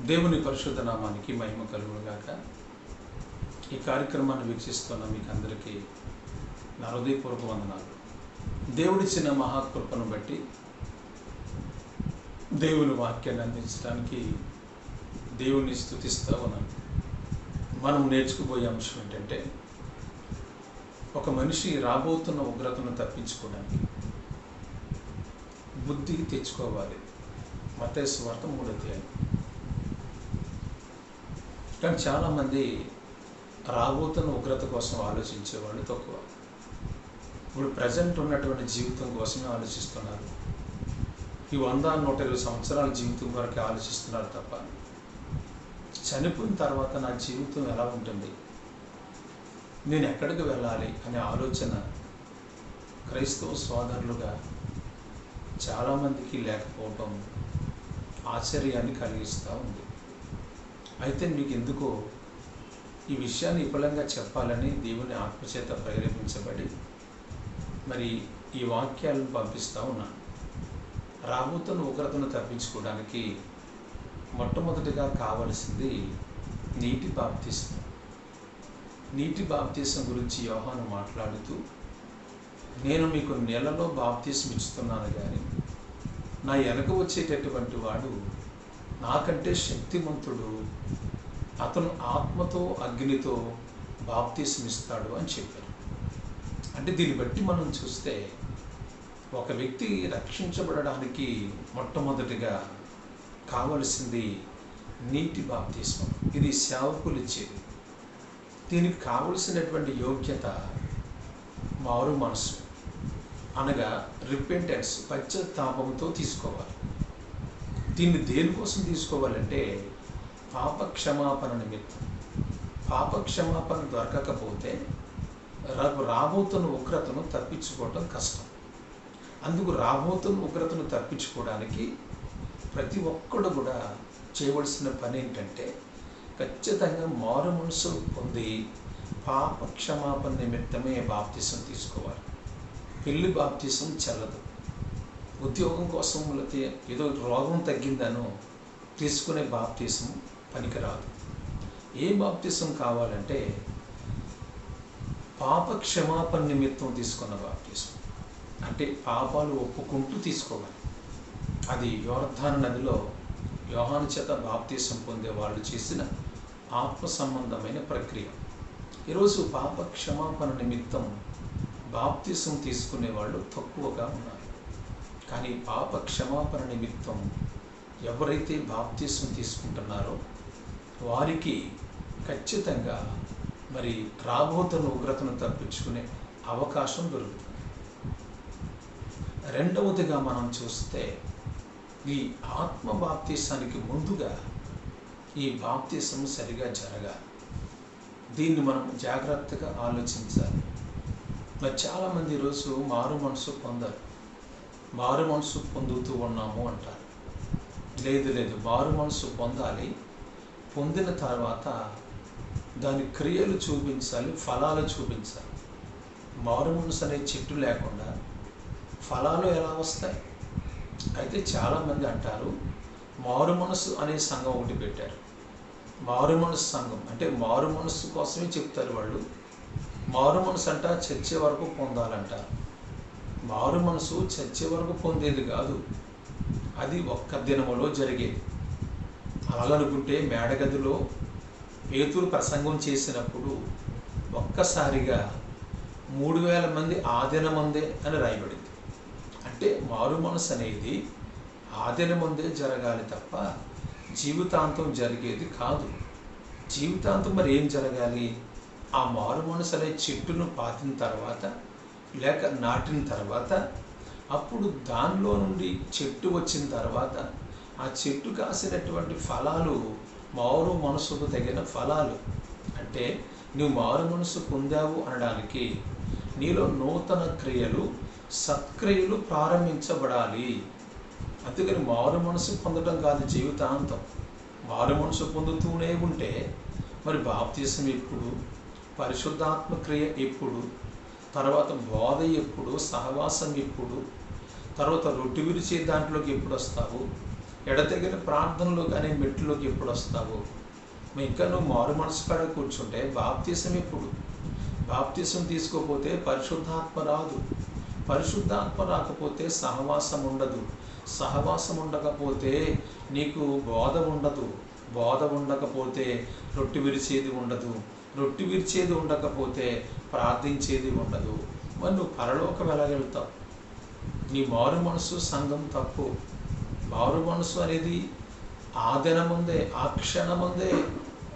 దేవుని పరిశుద్ధ నామానికి మహిమ కలుగునుగాక. ఈ కార్యక్రమాన్ని వీక్షిస్తున్న మీకు అందరికీ నా హృదయపూర్వక వందనాలు. దేవుడిచ్చిన మహాకృపను బట్టి దేవుని వాక్యాన్ని అందించడానికి దేవుని స్థుతిస్తూ ఉన్నాను మనం నేర్చుకుపోయే అంశం ఏంటంటే ఒక మనిషి రాబోతున్న ఉగ్రతను తప్పించుకోవడానికి బుద్ధి తెచ్చుకోవాలి. మతేసు వార్త మూడో అధ్యాయం. కానీ చాలామంది రాబోతున్న ఉగ్రత కోసం ఆలోచించేవాళ్ళు తక్కువ. ఇప్పుడు ప్రజెంట్ ఉన్నటువంటి జీవితం కోసమే ఆలోచిస్తున్నారు. ఈ వంద నూట ఇరవై సంవత్సరాల జీవితం వరకు ఆలోచిస్తున్నారు తప్ప చనిపోయిన తర్వాత నా జీవితం ఎలా ఉంటుంది? నేను ఎక్కడికి వెళ్ళాలి అనే ఆలోచన క్రైస్తవ సోదరులుగా చాలామందికి లేకపోవటం ఆశ్చర్యాన్ని కలిగిస్తూ ఉంది. అయితే మీకు ఎందుకో ఈ విషయాన్ని విపులంగా చెప్పాలని దేవుని ఆత్మచేత ప్రేరేపించబడి మరి ఈ వాక్యాలను పంపిస్తూ ఉన్నాను రాబోతున్న ఉగ్రతను తప్పించుకోవడానికి మొట్టమొదటిగా కావలసింది నీటి బాప్తీసం. నీటి బాప్తీసం గురించి యోహాను మాట్లాడుతూ నేను మీకు నెలలో బాప్తీసం ఇస్తున్నాను కానీ నా వెనక వచ్చేటటువంటి వాడు నాకంటే శక్తిమంతుడు అతను ఆత్మతో అగ్నితో బాప్తీసం ఇస్తాడు అని చెప్పారు. అంటే దీన్ని బట్టి మనం చూస్తే ఒక వ్యక్తి రక్షించబడడానికి మొట్టమొదటిగా కావలసింది నీటి బాప్తీసం ఇది సేవకులు ఇచ్చేది దీనికి కావలసినటువంటి యోగ్యత మారు మనసు అనగా రిపెంటెన్స్ పశ్చాత్తాపంతో తీసుకోవాలి. దీన్ని దేనికోసం తీసుకోవాలంటే పాప క్షమాపణ నిమిత్తం. పాప క్షమాపణ దొరకకపోతే రేపు రాబోతున్న ఉగ్రతను తప్పించుకోవటం కష్టం. అందుకు రాబోతున్న ఉగ్రతను తప్పించుకోవడానికి ప్రతి ఒక్కడు కూడా చేయవలసిన పని ఏంటంటే ఖచ్చితంగా మారు మనసు పొంది పాప క్షమాపణ నిమిత్తమే బాప్తీసం తీసుకోవాలి. పెళ్ళి బాప్తీసం చెల్లదు. ఉద్యోగం కోసం లేకపోతే ఏదో రోగం తగ్గిందనో తీసుకునే బాప్తీసం పనికిరాదు. ఏ బాప్తీసం కావాలంటే పాప క్షమాపణ నిమిత్తం తీసుకున్న బాప్తీసం. అంటే పాపాలు ఒప్పుకుంటూ తీసుకోవాలి. అది యోర్ధాన నదిలో యోహాను చేత బాప్తీసం పొందే వాళ్ళు చేసిన ఆత్మ సంబంధమైన ప్రక్రియ. ఈరోజు పాప క్షమాపణ నిమిత్తం బాప్తీసం తీసుకునే వాళ్ళు తక్కువగా ఉన్నారు. కానీ పాప క్షమాపణ నిమిత్తం ఎవరైతే బాప్తీసం తీసుకుంటున్నారో వారికి ఖచ్చితంగా మరి రాబోతున్న ఉగ్రతను తప్పించుకునే అవకాశం దొరుకుతుంది. రెండవదిగా మనం చూస్తే ఈ ఆత్మ బాప్తీసానికి ముందుగా ఈ బాప్తీసం సరిగా జరగాలి. దీన్ని మనం జాగ్రత్తగా ఆలోచించాలి. మరి చాలామంది ఈరోజు మారు మనసు పొందారు. మారు మనసు పొందుతూ ఉన్నాము అంటారు. లేదు లేదు మారు మనసు పొందాలి. పొందిన తర్వాత దాని క్రియలు చూపించాలి ఫలాలు చూపించాలి. మారు మనసు అనే చెట్టు లేకుండా ఫలాలు ఎలా వస్తాయి? అయితే చాలామంది అంటారు మారు మనసు అనే సంఘం ఒకటి పెట్టారు. మారు మనసు సంఘం అంటే మారు మనసు కోసమే చెప్తారు వాళ్ళు. మారు మనసు అంట చర్చ వరకు పొందాలంటారు. మారు మనసు చచ్చే వరకు పొందేది కాదు. అది ఒక్క దినములో జరిగేది. అలాగనుకుంటే మేడగదిలో పేతురు ప్రసంగం చేసినప్పుడు ఒక్కసారిగా మూడు వేల మంది ఆ దినమందే అని రాయబడింది. అంటే మారు మనసు అనేది ఆ దినమందే జరగాలి తప్ప జీవితాంతం జరిగేది కాదు. జీవితాంతం మరి ఏం జరగాలి? ఆ మారు మనసు అనే చెట్టును పాతిన తర్వాత లేక నాటిన తర్వాత అప్పుడు దానిలో నుండి చెట్టు వచ్చిన తర్వాత ఆ చెట్టు కాసినటువంటి ఫలాలు మారు మనసుకు తగిన ఫలాలు. అంటే నువ్వు మారు మనసు పొందావు అనడానికి నీలో నూతన క్రియలు సత్క్రియలు ప్రారంభించబడాలి. అందుకని మారు మనసు పొందడం కాదు జీవితాంతం. మారు మనసు పొందుతూనే ఉంటే మరి బాప్తీసం ఎప్పుడు? పరిశుద్ధాత్మ క్రియ ఎప్పుడు? తర్వాత బోధ ఎప్పుడు సహవాసం ఎప్పుడు తర్వాత రొట్టి విరిచే దాంట్లోకి ఎప్పుడు వస్తావు? ఎడతెగిన ప్రార్థనలో కానీ మెట్లోకి ఎప్పుడు వస్తావు? ఇంకా నువ్వు మారు మనసు కాడ కూర్చుంటే బాప్తీసం ఎప్పుడు? బాప్తీసం తీసుకోపోతే పరిశుద్ధాత్మ రాదు. పరిశుద్ధాత్మ రాకపోతే సహవాసం ఉండదు. సహవాసం ఉండకపోతే నీకు బోధ ఉండదు. బోధ ఉండకపోతే రొట్టి విరిచేది ఉండదు. రొట్టి విరిచేది ఉండకపోతే ప్రార్థించేది ఉండదు. మరి నువ్వు పరలోకం వెళ్ళగలుగుతావు నీ మారు మనసు సంఘం తప్పు. మారు మనసు అనేది ఆ దినముందే ఆ క్షణముందే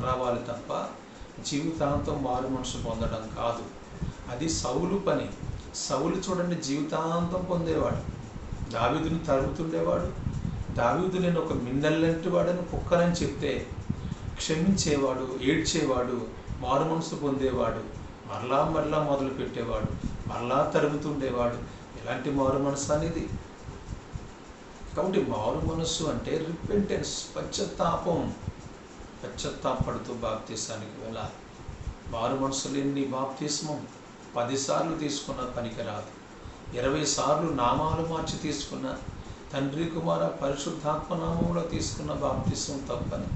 రావాలి తప్ప జీవితాంతం మారు మనసు పొందడం కాదు. అది సౌలు పని. సౌలు చూడండి జీవితాంతం పొందేవాడు. దావీదుని తరుగుతుండేవాడు దావీదు నేను ఒక మిన్నల్లంటి వాడని కుక్కనని చెప్తే క్షమించేవాడు ఏడ్చేవాడు మారు మనసు పొందేవాడు. మరలా మరలా మొదలు పెట్టేవాడు మరలా తరుగుతుండేవాడు. ఇలాంటి మారు మనసు అనేది? కాబట్టి మారు మనస్సు అంటే రిపెంటెన్స్ పశ్చత్తాపం. పశ్చత్తాపడుతూ బాప్తీసానికి వెళ్ళాలి. మారు మనసు లేని బాప్తీసమం. బాప్తీస్మం పదిసార్లు తీసుకున్న పనికిరాదు ఇరవై సార్లు నామాలు మార్చి తీసుకున్న తండ్రి కుమార పరిశుద్ధాత్మ నామంలో తీసుకున్న బాప్తిసం తప్పని.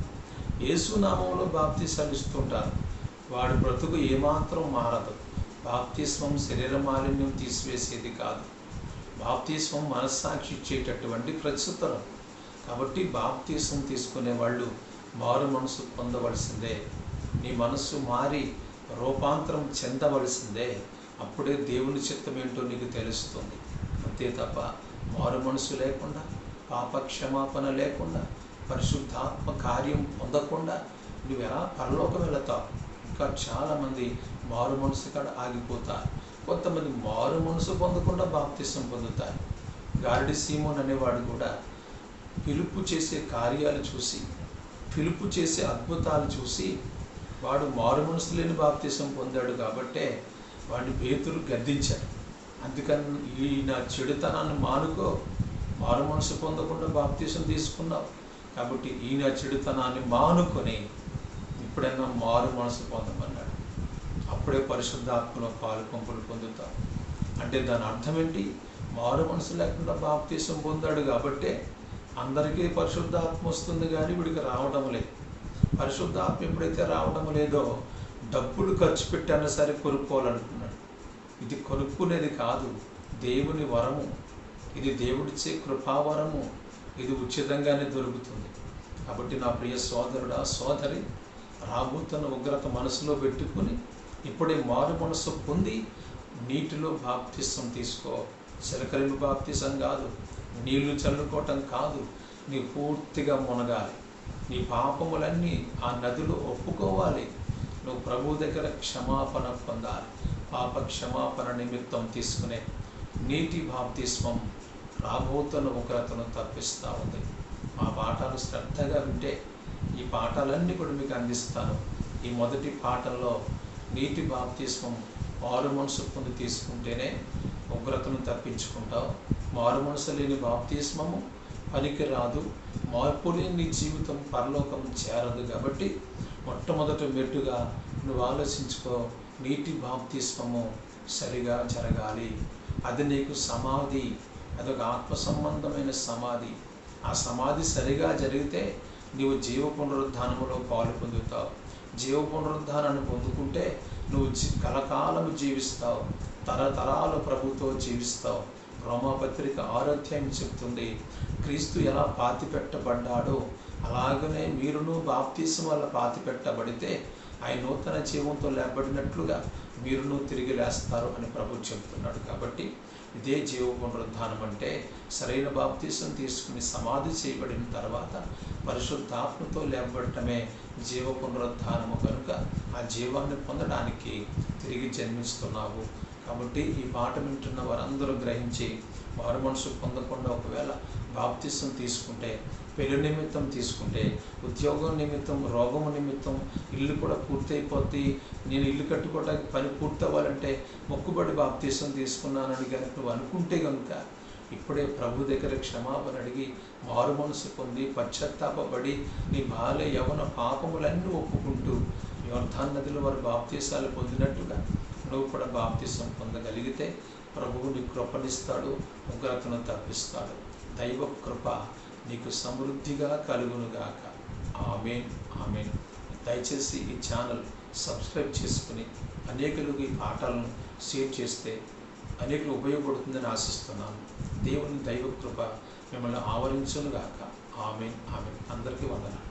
యేసు నామంలో బాప్తిసాలు ఇస్తుంటారు. వాడి బ్రతుకు ఏమాత్రం మారదు. బాప్తిస్వం శరీర మాలిన్యం తీసివేసేది కాదు. బాప్తిస్వం మనస్సాక్షి ఇచ్చేటటువంటి ప్రత్యుత్తరం. కాబట్టి బాప్తిస్మం తీసుకునే వాళ్ళు మారు మనసు పొందవలసిందే. నీ మనస్సు మారి రూపాంతరం చెందవలసిందే. అప్పుడే దేవుని చిత్తం ఏంటో నీకు తెలుస్తుంది. అంతే తప్ప మారు మనసు లేకుండా పాపక్షమాపణ లేకుండా పరిశుద్ధాత్మ కార్యం పొందకుండా నువ్వు ఎలా పరలోకం వెళతావు? ఇంకా చాలామంది మారు మనసు కాడ ఆగిపోతారు. కొంతమంది మారు మనసు పొందకుండా బాప్తిసం పొందుతారు. గారిడి సీమోన్ అనేవాడు కూడా పిలుపు చేసే కార్యాలు చూసి పిలుపు చేసే అద్భుతాలు చూసి వాడు మారు మనసు లేని బాప్తిసం పొందాడు కాబట్టే వాడిని పేతురు గద్దించాడు. అందుకని ఈయన చెడుతనాన్ని మానుకో మారు మనసు పొందకుండా బాప్తీసం తీసుకున్నావు. కాబట్టి ఈయన చెడుతనాన్ని మానుకొని ఇప్పుడైనా మారు మనసు పొందమన్నాడు. అప్పుడే పరిశుద్ధాత్మలో పాలు పంపులు పొందుతావు అంటే దాని అర్థం ఏంటి? మారు మనసు లేకుండా బాప్తీసం పొందాడు కాబట్టే అందరికీ పరిశుద్ధాత్మ వస్తుంది కానీ వీడికి రావడం లేదు. పరిశుద్ధాత్మ ఎప్పుడైతే రావడం లేదో డబ్బులు ఖర్చు పెట్టినా సరే కొనుక్కోవాలనుకున్నాడు. ఇది కొనుక్కునేది కాదు దేవుని వరము. ఇది దేవుడిచ్చే కృపావరము. ఇది ఉచితంగానే దొరుకుతుంది. కాబట్టి నా ప్రియ సోదరుడా సోదరి రాబోతున్న ఉగ్రత మనసులో పెట్టుకుని ఇప్పుడే మారు మనసు పొంది నీటిలో బాప్తిసం తీసుకో. చిలకరింపు బాప్తిసం కాదు నీళ్ళు చల్లుకోవటం కాదు నీ పూర్తిగా మునగాలి. నీ పాపములన్నీ ఆ నదిలో ఒప్పుకోవాలి. నువ్వు ప్రభు దగ్గర క్షమాపణ పొందాలి. పాప క్షమాపణ నిమిత్తం తీసుకునే నీటి బాప్తిస్మం రాబోతున్న ఉగ్రతను తప్పిస్తూ ఉంది. మా పాఠాలు శ్రద్ధగా వింటే ఈ పాఠాలన్నీ కూడా మీకు అందిస్తాను. ఈ మొదటి పాఠంలో నీటి బాప్తీస్వం మారు మనసు పొంది తీసుకుంటేనే ఉగ్రతను తప్పించుకుంటావు. మారు మనసు లేని బాప్తిస్మము పనికి రాదు మార్పు లేని నీ జీవితం పరలోకం చేరదు కాబట్టి మొట్టమొదటి మెట్టుగా నువ్వు ఆలోచించుకో నీటి బాప్తిస్మము సరిగా జరగాలి. అది నీకు సమాధి. అదొక ఆత్మ సంబంధమైన సమాధి. ఆ సమాధి సరిగా జరిగితే నీవు జీవ పునరుద్ధానములో పాలు పొందుతావు. జీవ పునరుద్ధానాన్ని పొందుకుంటే నువ్వు కలకాలము జీవిస్తావు. తరతరాలు ప్రభుతో జీవిస్తావు. రోమాపత్రిక ఆరోగ్యం చెప్తుంది క్రీస్తు ఎలా పాతి పెట్టబడ్డాడో అలాగనే మీరును బాప్తీసం వల్ల పాతి పెట్టబడితే ఆయన నూతన జీవంతో లేబడినట్లుగా మీరును తిరిగి లేస్తారు అని ప్రభు చెప్తున్నాడు. కాబట్టి ఇదే జీవ పునరుద్ధానం అంటే సరైన బాప్తీసం తీసుకుని సమాధి చేయబడిన తర్వాత పరిశుద్ధాత్మతో లేపబడటమే జీవ పునరుద్ధానము కనుక ఆ జీవాన్ని పొందడానికి తిరిగి జన్మిస్తున్నావు. కాబట్టి ఈ పాట వింటున్న వారందరూ గ్రహించి వారు మనసు పొందకుండా ఒకవేళ బాప్తిసం తీసుకుంటే పెళ్ళి నిమిత్తం తీసుకుంటే ఉద్యోగం నిమిత్తం రోగం నిమిత్తం ఇల్లు కూడా పూర్తయిపోద్ది నేను ఇల్లు కట్టుకోవడానికి పని పూర్తవ్వాలంటే మొక్కుబడి బాప్తీసం తీసుకున్నానని కనుక నువ్వు అనుకుంటే కనుక ఇప్పుడే ప్రభు దగ్గర క్షమాపణ అడిగి మారు మనసు పొంది పశ్చాత్తాపడి నీ బాల యవన పాపములన్నీ ఒప్పుకుంటూ యోర్ధాన్ నదిలో వారు బాప్తీసాలు పొందినట్టుగా నువ్వు కూడా బాప్తిసం పొందగలిగితే ప్రభువు నీ కృపనిస్తాడు ఉగ్రతను తప్పిస్తాడు. దైవ కృప నీకు సమృద్ధిగా కలుగునుగాక. Amen amen. దయచేసి ఈ ఛానల్ సబ్స్క్రైబ్ చేసుకుని అనేకులకు ఈ పాఠాలను షేర్ చేస్తే అనేకులు ఉపయోగపడుతుందని ఆశిస్తున్నాను. దేవుని దైవ కృప మిమ్మల్ని ఆవరించునుగాక. ఆమె ఆమె అందరికీ వందనాలు.